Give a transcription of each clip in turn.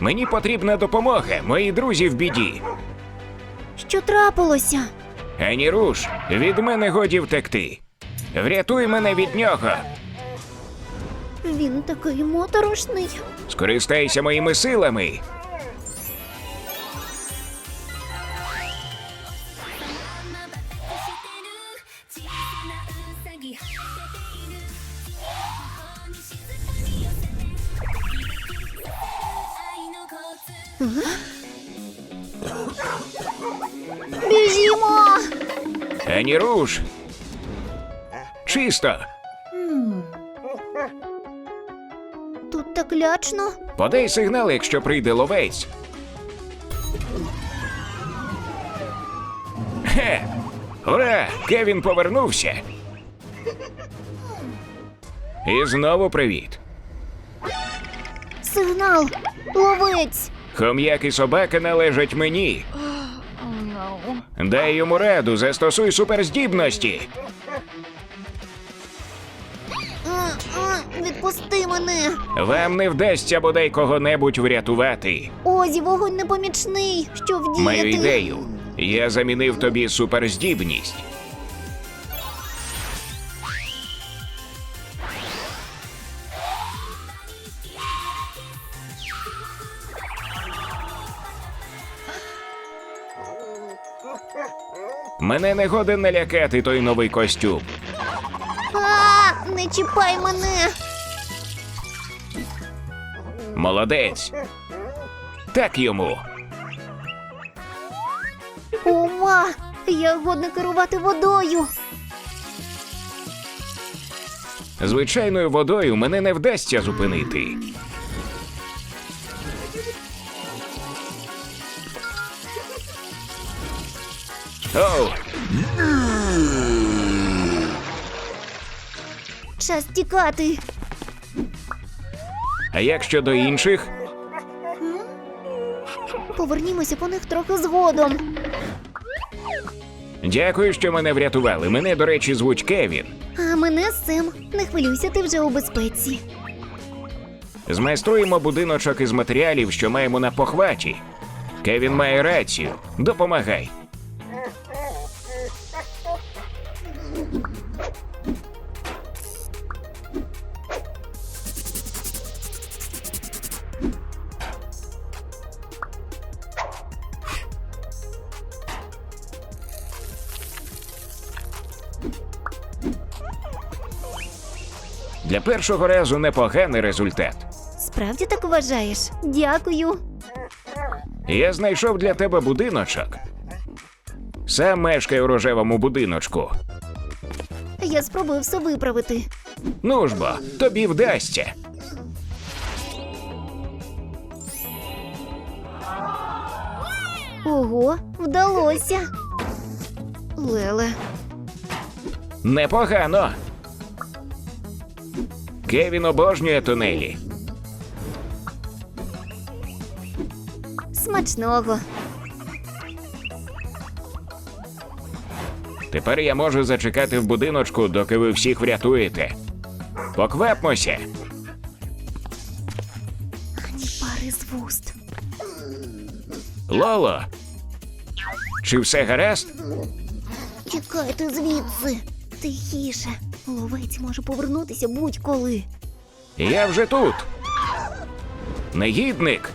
Мені потрібна допомога, мої друзі в біді. Що трапилося? Ані руш, від мене годі втекти. Врятуй мене від нього. Він такий моторошний. Скористайся моїми силами. Біжімо! Ані руш. Чисто. Тут так лячно. Подай сигнал, якщо прийде ловець. Хе! Ура! Кевін повернувся. І знову привіт. Сигнал! Ловець! Хом'як і собака належать мені. Дай йому раду, застосуй суперздібності. Відпусти мене! Вам не вдасться бодай кого-небудь врятувати. Озі, вогонь непомічний. Що вдіяти? Маю ідею. Я замінив тобі суперздібність. Мене не годен налякати той новий костюм. А, не чіпай мене! Молодець. Так йому. Ова! Я годна керувати водою. Звичайною водою мене не вдасться зупинити. Оу, Час тікати. а як щодо інших? Повернімося по них трохи згодом. Дякую, що мене врятували. Мене, до речі, звуть Кевін. А мене Сем. Не хвилюйся, ти вже у безпеці. Змайструємо будиночок із матеріалів, що маємо на похваті. Кевін має рацію. Допомагай. Для першого разу непоганий результат. Справді так вважаєш? Дякую. Я знайшов для тебе будиночок. Сам мешкаю у рожевому будиночку. Я спробую все виправити. Ну ж бо, тобі вдасться. Ого, вдалося. Леле, Непогано. Кевін обожнює тунелі. смачного. Тепер я можу зачекати в будиночку, доки ви всіх врятуєте. Поквапмося. Ані пари з вуст. Лоло. Чи все гаразд? Тікайте звідси. Тихіше. Ловець може повернутися будь-коли. Я вже тут. Негідник.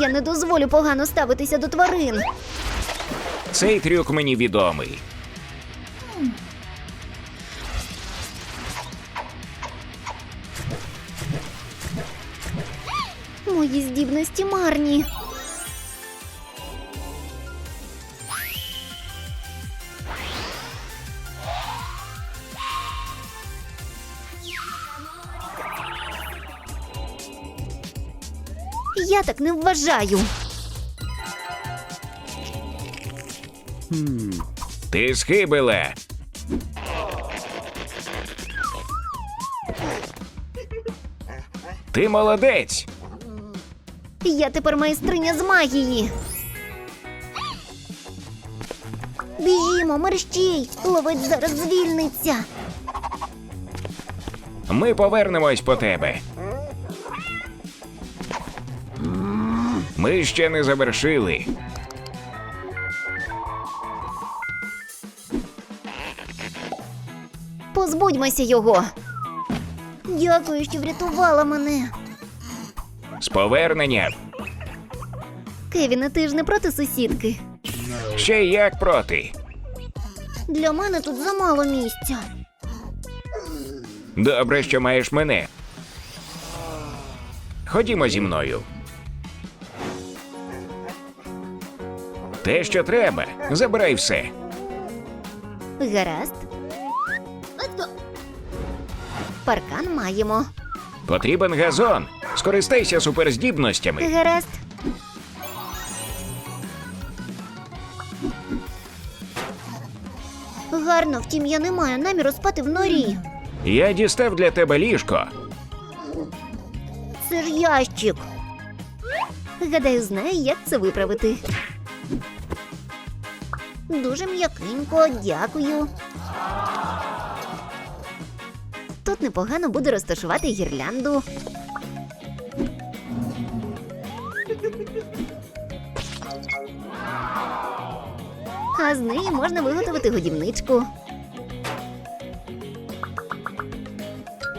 Я не дозволю погано ставитися до тварин. Цей трюк мені відомий. Мої здібності марні. Я так не вважаю. Ти схибила. Ти молодець. Я тепер майстриня з магії. Біжімо, мерщій! Ловець зараз звільниться. Ми повернемось по тебе. Ми ще не завершили. Позбудьмося його. Дякую, що врятувала мене. З поверненням. Кевіне, ти ж не проти сусідки. Ще як проти. Для мене тут замало місця. Добре, що маєш мене. Ходімо зі мною. Те, що треба, забирай все. Гаразд. Паркан маємо. Потрібен газон. Скористайся суперздібностями. Гаразд. Гарно, втім, я не маю наміру спати в норі. Я дістав для тебе ліжко. Це ж ящик. Гадаю, знаю, як це виправити. Дуже м'якенько, дякую. Тут непогано буде розташувати гірлянду. А з неї можна виготовити годівничку.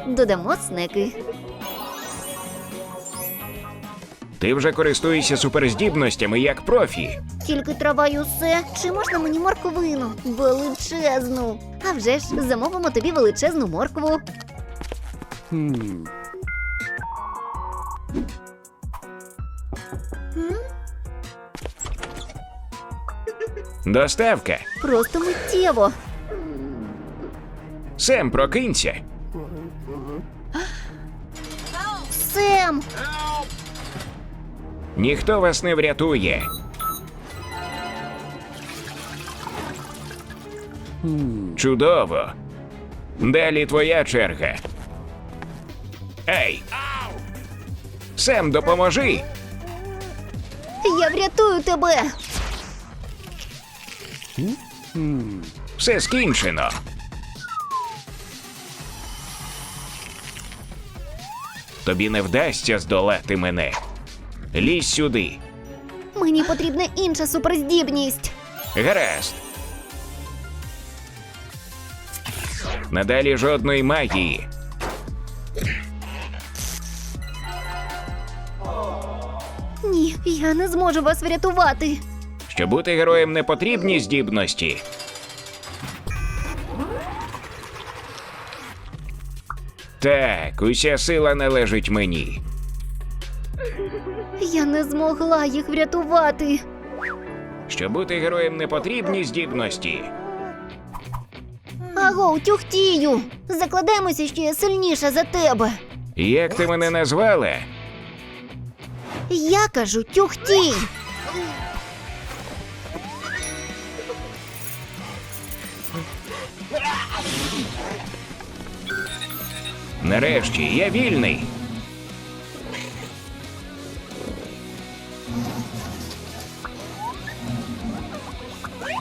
Додамо снеки. Ти вже користуєшся суперздібностями як профі. Тільки трава й усе. Чи можна мені морковину? Величезну. А вже ж замовимо тобі величезну моркву. Доставка. Просто миттєво. Сем, прокинься. Ніхто вас не врятує. Чудово. Далі твоя черга. Ей! Сем, допоможи! Я врятую тебе! Все скінчено. Тобі не вдасться здолати мене. Лізь сюди. Мені потрібна інша суперздібність. Гаразд. Надалі жодної магії. Ні, я не зможу вас врятувати. Щоб бути героєм не потрібні здібності. Так, уся сила належить мені. Я не змогла їх врятувати. Щоб бути героєм не потрібні здібності. Аго, тюхтію! Закладаємося, що я сильніша за тебе. Як ти мене назвала? Я кажу тюхтій. Нарешті я вільний.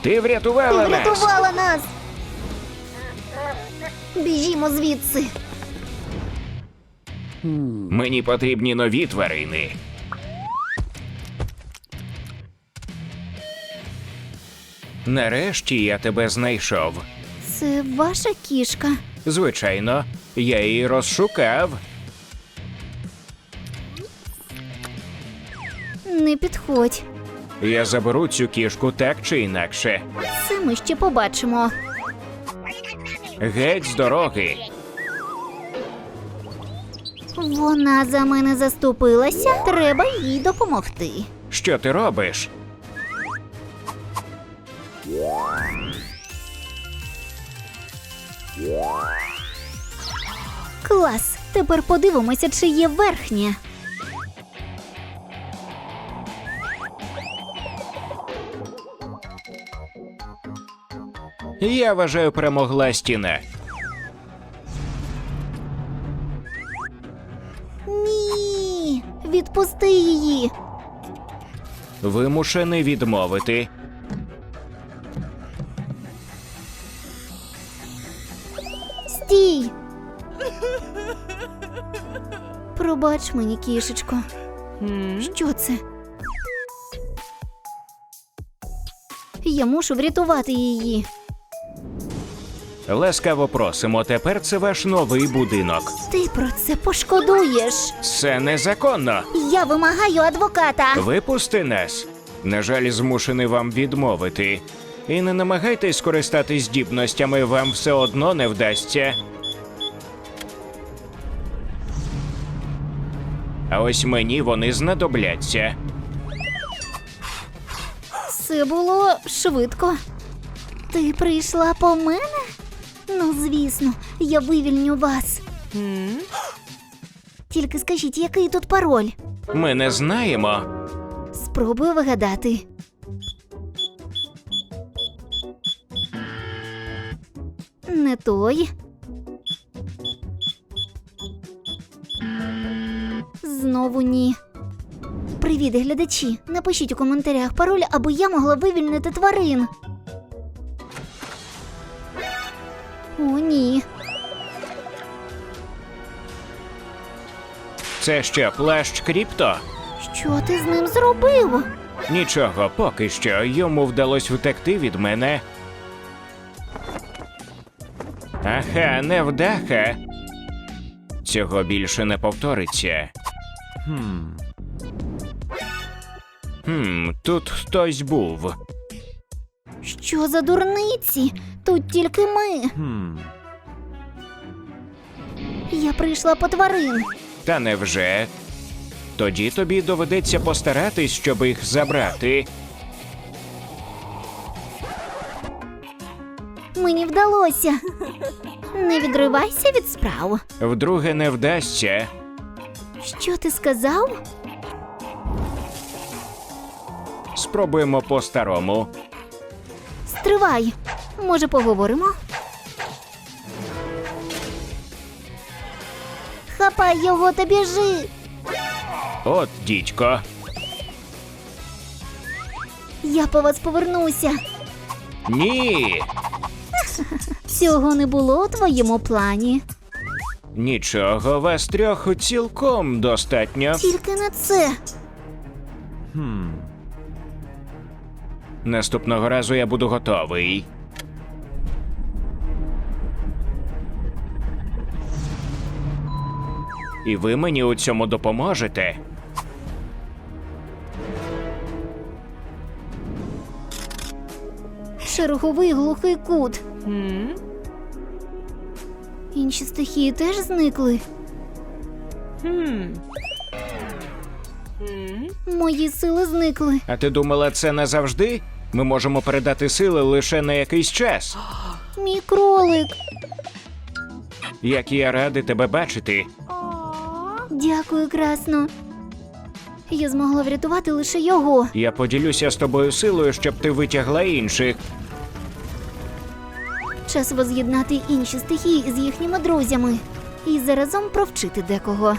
Ти Ти врятувала нас. врятувала нас. Біжімо звідси. Мені потрібні нові тварини. Нарешті я тебе знайшов. Це ваша кішка. Звичайно, я її розшукав. Не підходь. Я заберу цю кішку так чи інакше. Це ми ще побачимо. Геть з дороги. Вона за мене заступилася. Треба їй допомогти. Що ти робиш? Клас. Тепер подивимося, чи є верхнє. Я вважаю, перемогла стіна. Ні, відпусти її. Вимушений відмовити. Стій. Пробач мені, кішечко. Що це? Я мушу врятувати її. Ласкаво просимо, тепер це ваш новий будинок. Ти про це пошкодуєш. Це незаконно. Я вимагаю адвоката. Випусти нас. На жаль, змушений вам відмовити. І не намагайтесь скористатись здібностями, вам все одно не вдасться. А ось мені вони знадобляться. Це було швидко. Ти прийшла по мене? Ну, звісно, я вивільню вас. Тільки скажіть, який тут пароль? Ми не знаємо. Спробую вигадати. Не той. Знову ні. Привіт, глядачі. Напишіть у коментарях пароль, аби я могла вивільнити тварин. О, ні. Це ще плащ кріпто. Що ти з ним зробив? Нічого, поки що йому вдалося втекти від мене. Аха, невдаха. Цього більше не повториться. Хм, тут хтось був. Що за дурниці? Тут тільки ми. Я прийшла по тварин. Та невже? Тоді тобі доведеться постаратись, щоб їх забрати. Мені вдалося. Не відривайся від справ. Вдруге не вдасться. Що ти сказав? Спробуємо по-старому. Стривай. Може, поговоримо? Хапай його та біжи. От, дідько. Я по вас повернуся. Ні. Цього не було у твоєму плані. Нічого, вас трьох цілком достатньо. Тільки не це. Наступного разу я буду готовий. І ви мені у цьому допоможете. Черговий глухий кут. Інші стихії теж зникли. Мої сили зникли. А ти думала, це назавжди? Ми можемо передати сили лише на якийсь час. Мій кролик. Як я радий тебе бачити. Дякую, красно. Я змогла врятувати лише його. Я поділюся з тобою силою, щоб ти витягла інших. Час воз'єднати інші стихії з їхніми друзями і заразом провчити декого.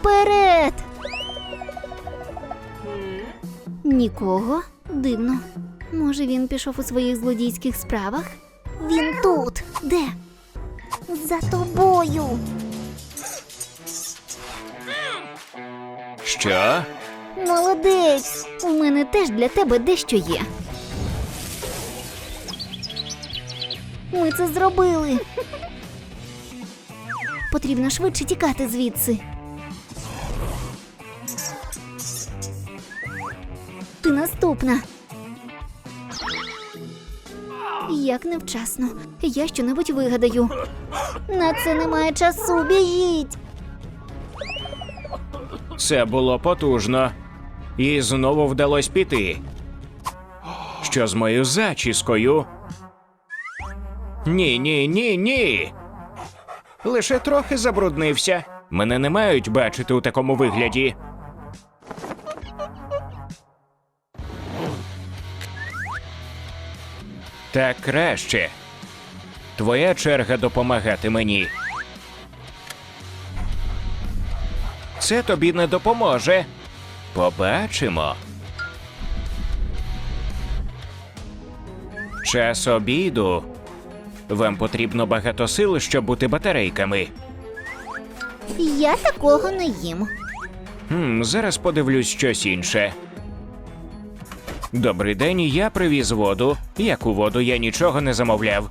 Вперед! Нікого? Дивно. Може, він пішов у своїх злодійських справах? Він тут. Де? За тобою. Що? Молодець! У мене теж для тебе дещо є. Ми це зробили. Потрібно швидше тікати звідси. Ти наступна. Як невчасно. Я щонебудь вигадаю. На це немає часу. Біжіть. Це було потужно. І знову вдалося піти. Що з моєю зачіскою? Ні, ні, ні, ні. Лише трохи забруднився. Мене не мають бачити у такому вигляді. Так краще. Твоя черга допомагати мені. Це тобі не допоможе. Побачимо. Час обіду. Вам потрібно багато сил, щоб бути батарейками. Я такого не їм. Хм, зараз подивлюсь щось інше. Добрий день, я привіз воду. Яку воду я нічого не замовляв.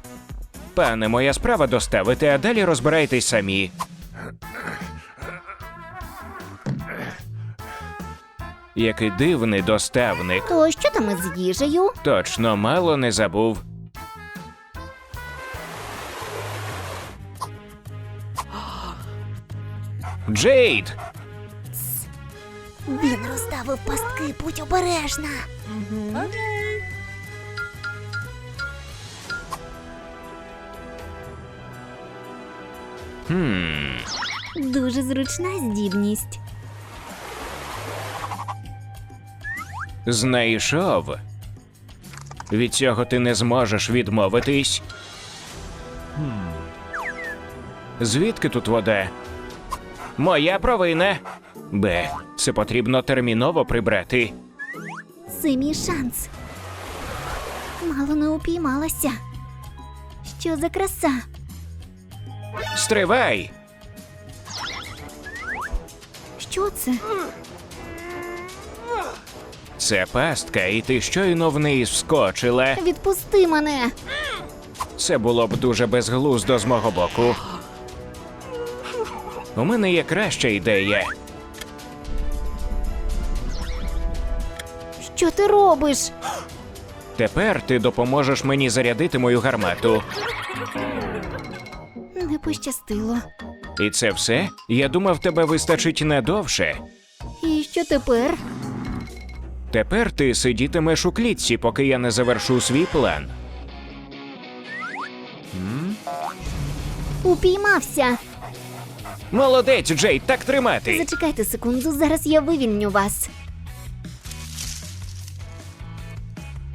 Пане, моя справа доставити, а далі розбирайтесь самі. Який дивний доставник. То що там із їжею? Точно мало не забув. Джейд! Він розставив пастки, будь обережна. Хм. Дуже зручна здібність. Знайшов. Від цього ти не зможеш відмовитись. Звідки тут вода? Моя провина. Б. Це потрібно терміново прибрати. Це мій шанс. Мало не упіймалася. Що за краса? Стривай! Що це? Це пастка, і ти щойно в неї вскочила. Відпусти мене. Це було б дуже безглуздо з мого боку. У мене є краща ідея. Що ти робиш? Тепер ти допоможеш мені зарядити мою гармату. Не пощастило. І це все? Я думав, тебе вистачить надовше. І що тепер? Тепер ти сидітимеш у клітці, поки я не завершу свій план. Упіймався. Молодець, Джей, так тримати. Зачекайте секунду, зараз я вивільню вас.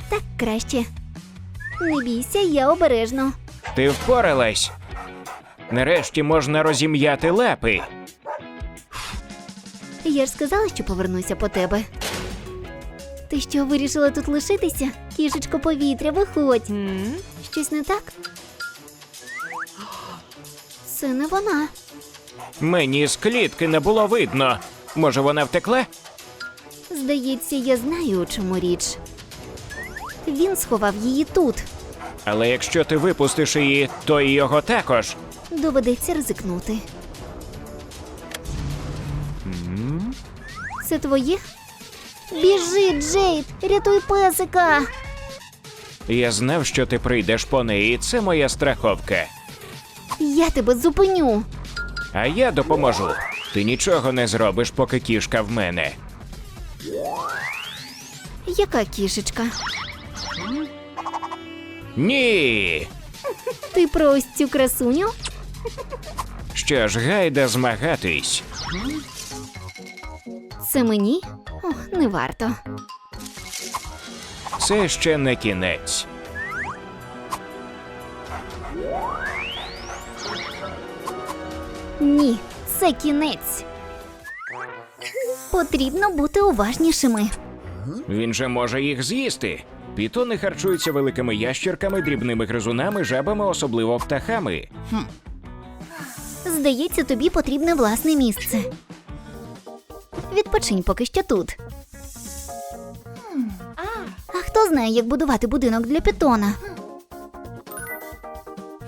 Так краще. Не бійся, я обережно. Ти впоралась. Нарешті можна розім'яти лапи. Я ж сказала, що повернуся по тебе. Ти що, вирішила тут лишитися? Кішечко повітря, виходь. Щось не так? Це не вона. Мені з клітки не було видно. Може, вона втекла? Здається, я знаю, у чому річ. Він сховав її тут. Але якщо ти випустиш її, то і його також. Доведеться ризикнути. Це твоє? Біжи, Джейд! Рятуй песика! Я знав, що ти прийдеш по неї. Це моя страховка. Я тебе зупиню. А я допоможу. Ти нічого не зробиш, поки кішка в мене. Яка кішечка? Ні. Ти про ось цю красуню? Що ж, гайда змагатись. Це мені? О, не варто. Це ще не кінець. Ні, це кінець. Потрібно бути уважнішими. Він же може їх з'їсти. Пітони харчуються великими ящерками, дрібними гризунами, жабами, особливо птахами. Здається, тобі потрібне власне місце. Відпочинь поки що тут. А хто знає, як будувати будинок для питона?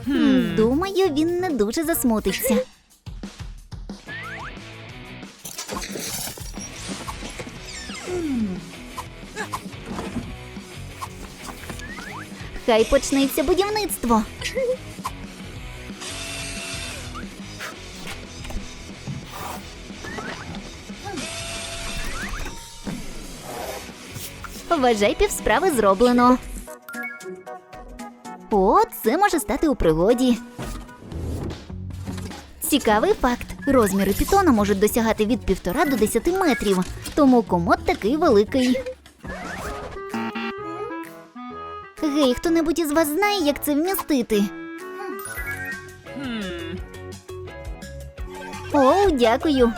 Хм, Думаю, він не дуже засмутиться. Хай почнеться будівництво. Вважай, півсправи зроблено. О, це може стати у пригоді. Цікавий факт: розміри пітона можуть досягати від півтора до 10 метрів, тому комод такий великий. Гей, хто-небудь із вас знає, як це вмістити? О, дякую.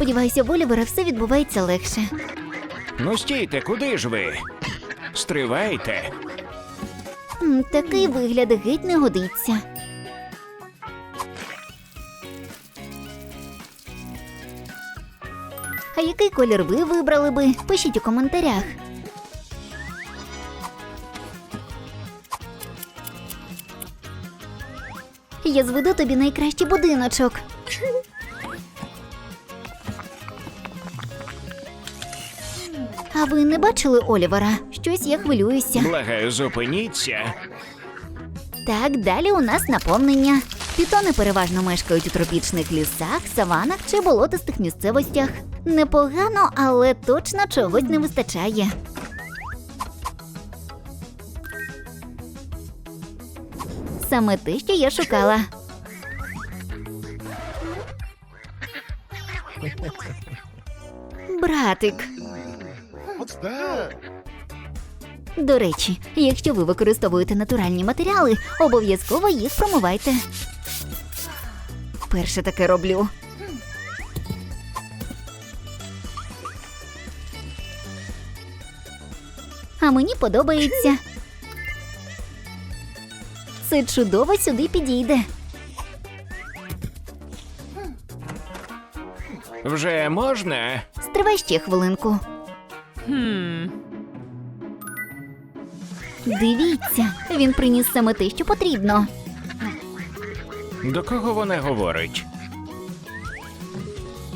Сподіваюся, в Олівера все відбувається легше. Ну стійте, куди ж ви? Стривайте. М, Такий вигляд геть не годиться. А який колір ви вибрали би? Пишіть у коментарях. Я зведу тобі найкращий будиночок. А ви не бачили Олівера? Щось я хвилююся. Благаю, зупиніться. Так, далі у нас наповнення. Пітони переважно мешкають у тропічних лісах, саванах чи болотистих місцевостях. Непогано, але точно чогось не вистачає. Саме те, що я шукала. Братик. That? До речі, якщо ви використовуєте натуральні матеріали, обов'язково їх промивайте. Перше таке роблю. А мені подобається. Це чудово сюди підійде. Вже можна? Стривай ще хвилинку. Дивіться, він приніс саме те, що потрібно. До кого вона говорить?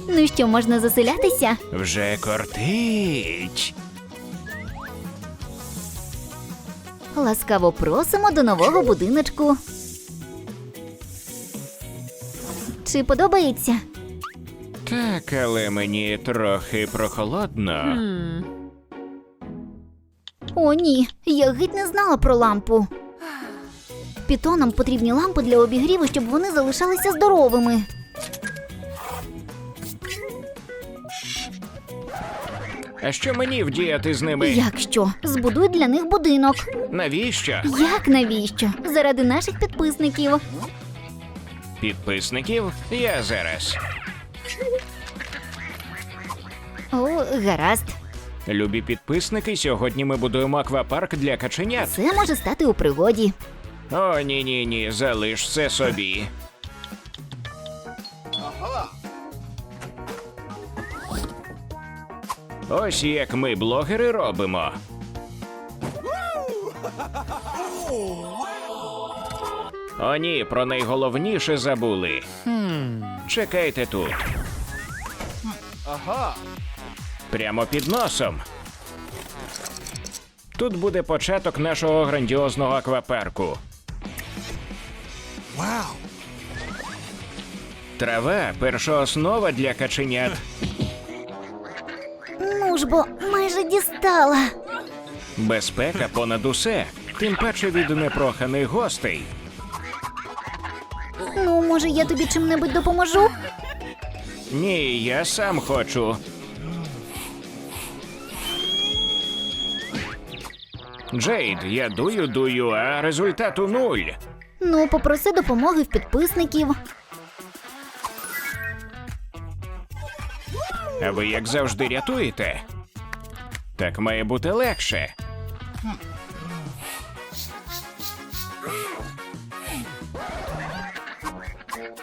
Ну що, можна заселятися? Вже кортить. Ласкаво просимо до нового будиночку. Чи подобається? Так, але мені трохи прохолодно. О, ні, я геть не знала про лампу. Пітонам потрібні лампи для обігріву, щоб вони залишалися здоровими. А що мені вдіяти з ними? Як що? Збудуй для них будинок. Навіщо? Як навіщо? Заради наших підписників. Підписників? Я зараз. О, гаразд. Любі підписники, сьогодні ми будуємо аквапарк для каченят. Це може стати у пригоді. О, ні, ні, ні, залиш це собі. Ось як ми, блогери, робимо. О, ні, про найголовніше забули. Чекайте тут. Aha. Прямо під носом. Тут буде початок нашого грандіозного аквапарку. Wow. Трава першооснова для каченят. Ну ж бо майже дістала. Безпека понад усе, тим паче від непроханих гостей. Ну, може, я тобі чим-небудь допоможу? Ні, я сам хочу. Джейд, я дую, дую, а результату нуль. Ну, попроси допомоги в підписників. А ви як завжди рятуєте? Так має бути легше.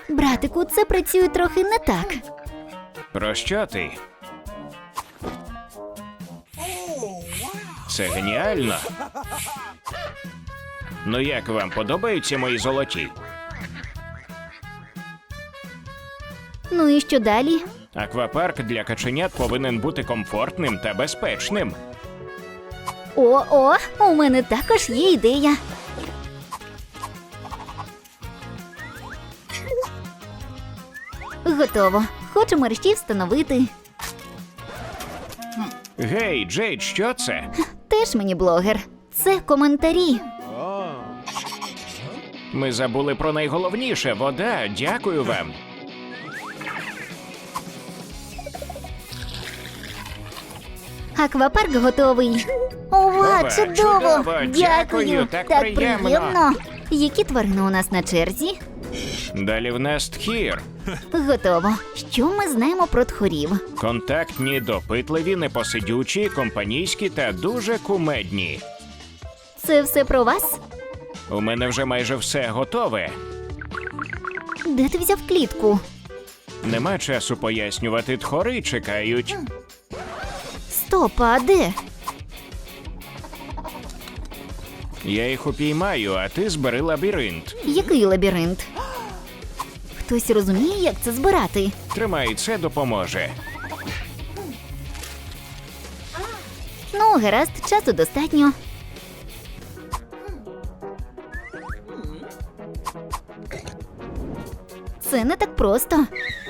Братику, це працює трохи не так. Про що ти? Це геніально. Ну як вам подобаються мої золоті? Ну і що далі? Аквапарк для каченят повинен бути комфортним та безпечним. О, о, у мене також є ідея. Готово. Хочу мерщій встановити. Гей, Джейд, що це? Теж мені блогер. Це коментарі. Ми забули про найголовніше вода. Дякую вам. Аквапарк готовий. Ова, Ова, чудово! чудово! Дякую! Дякую, так приємно. Які тварини у нас на черзі? Далі в нас тхір. Готово. Що ми знаємо про тхорів? Контактні, допитливі, непосидючі, компанійські та дуже кумедні. Це все про вас? У мене вже майже все готове. Де ти взяв клітку? Нема часу пояснювати, тхори чекають. Стоп, а де? Я їх упіймаю, а ти збери лабіринт. Який лабіринт? Хтось розуміє, як це збирати? Тримай, це допоможе. Ну, гаразд, часу достатньо. Це не так просто.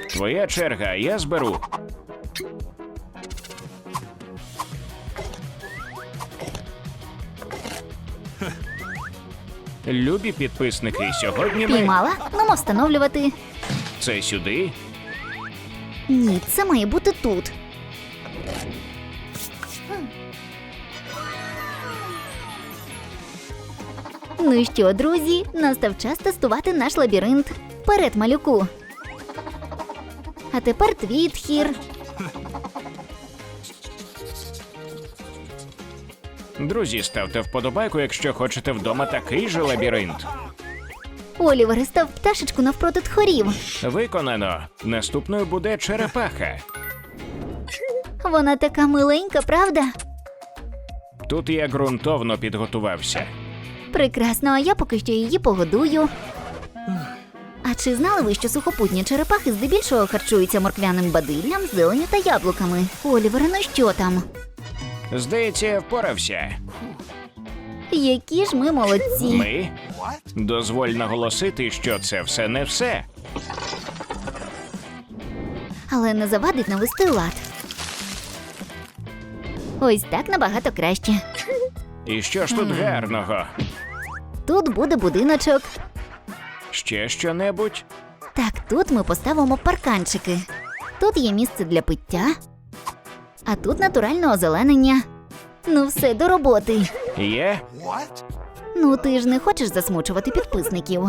Твоя черга, я зберу. Любі підписники, сьогодні ми. Піймала, ну встановлювати. Це сюди. Ні, це має бути тут. Ну що, друзі, настав час тестувати наш лабіринт. Вперед, малюку. А тепер твій тхір. Друзі, ставте вподобайку, якщо хочете вдома такий же лабіринт. Олівер став пташечку навпроти тхорів. Виконано. Наступною буде черепаха. Вона така миленька, правда? Тут я ґрунтовно підготувався. Прекрасно, а я поки що її погодую. А чи знали ви, що сухопутні черепахи здебільшого харчуються морквяним бадиллям, зеленю та яблуками? Олівере, ну що там? Здається, я впорався. Які ж ми молодці! Ми? Дозволь наголосити, що це все не все. Але не завадить навести лад. Ось так набагато краще. І що ж тут гарного? Тут буде будиночок. Ще що-небудь? Так, тут ми поставимо парканчики. Тут є місце для пиття, а тут натуральне озеленення. Ну, все до роботи. Є? Ну, ти ж не хочеш засмучувати підписників.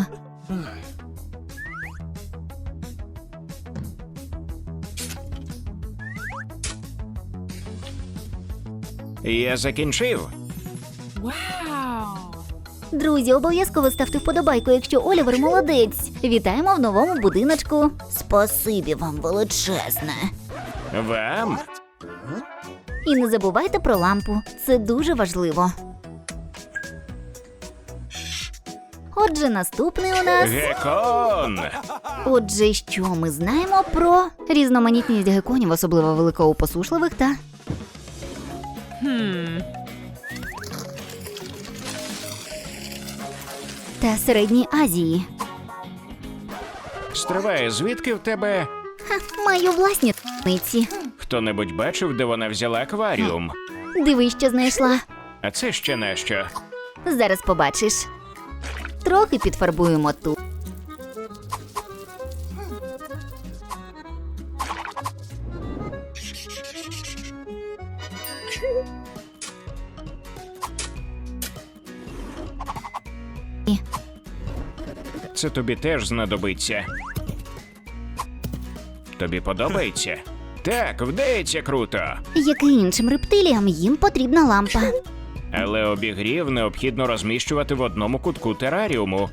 Я закінчив. Друзі, обов'язково ставте вподобайку, якщо Олівер молодець. Вітаємо в новому будиночку. Спасибі вам величезне. Вам? І не забувайте про лампу. Це дуже важливо. Отже, наступний у нас. Гекон! Отже, що ми знаємо про різноманітність геконів, особливо великоупосушливих та. Та Середній Азії. Стриває, звідки в тебе Ха, маю власні ниці. Хто-небудь бачив, де вона взяла акваріум? Дивись, що знайшла. А це ще на що? Зараз побачиш. Трохи підфарбуємо тут. Це тобі теж знадобиться. Тобі подобається? Так, вдається круто. Як і іншим рептиліям, їм потрібна лампа. Але обігрів необхідно розміщувати в одному кутку тераріуму.